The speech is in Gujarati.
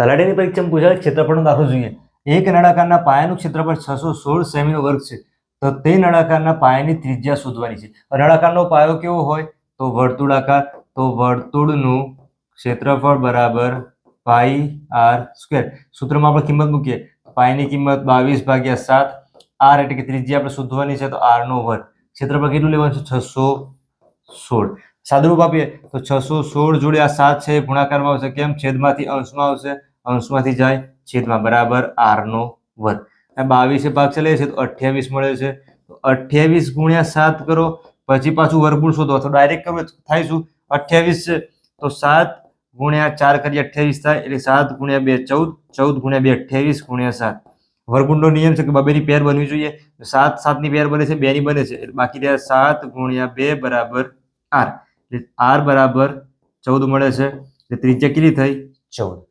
તલાટીની પરીક્ષામાં પૂછાયેલ ક્ષેત્રફળનો દાખલો જોઈએ. એક નળાકારના પાયાનું ક્ષેત્રફળ છસો સોળ સેમીનો વર્ગ છે. તો તે નળાકારના પાયાની ત્રિજ્યા શોધવાની છે. નળાકારનો પાયો કેવો હોય? તો વર્તુળાકાર. તો વર્તુળનું ક્ષેત્રફળ બરાબર પાઈ આર સ્ક્વેર. સૂત્રમાં આપણે કિંમત મૂકીએ. પાયની કિંમત બાવીસ ભાગ્યા સાત. આર એટલે કે ત્રિજ્યા આપણે શોધવાની છે તો આરનો વર્ગ. ક્ષેત્રફળ કેટલું લેવાનું છે? છસો સોળ. સાદુરૂપ આપીએ. તો છસો સોળ જોડે આ સાત છે. ગુણાકારમાં આવશે. કેમ? છેદમાંથી અંશમાં આવશે. અંશમાંથી જાય છેદમાં બરાબર આરનો વર્ગ. બાવીસે ભાગ ચલે છે, તો અઠ્યાવીસ મળે છે. તો અઠ્યાવીસ ગુણ્યા સાત કરો, પછી પાછું વર્ગમૂળ શોધો. અથવા ડાયરેક્ટ કરવું થાય શું? અઠ્યાવીસ છે, તો સાત ગુણ્યા ચાર કરીએ, અઠ્યાવીસ થાય, એટલે સાત ગુણ્યા બે ચૌદ ચૌદ ગુણ્યા બે અઠ્યાવીસ ગુણ્યા સાત. વર્ગુંડનો નિયમ છે કે બબેની પેર બનવી જોઈએ. સાત સાતની પેર બને છે, બેની બને છે. એટલે બાકી રહ્યા સાત ગુણ્યા બે બરાબર આર. એટલે આર બરાબર ચૌદ મળે છે. એટલે ત્રિજ્યા કેટલી થઈ? ચૌદ.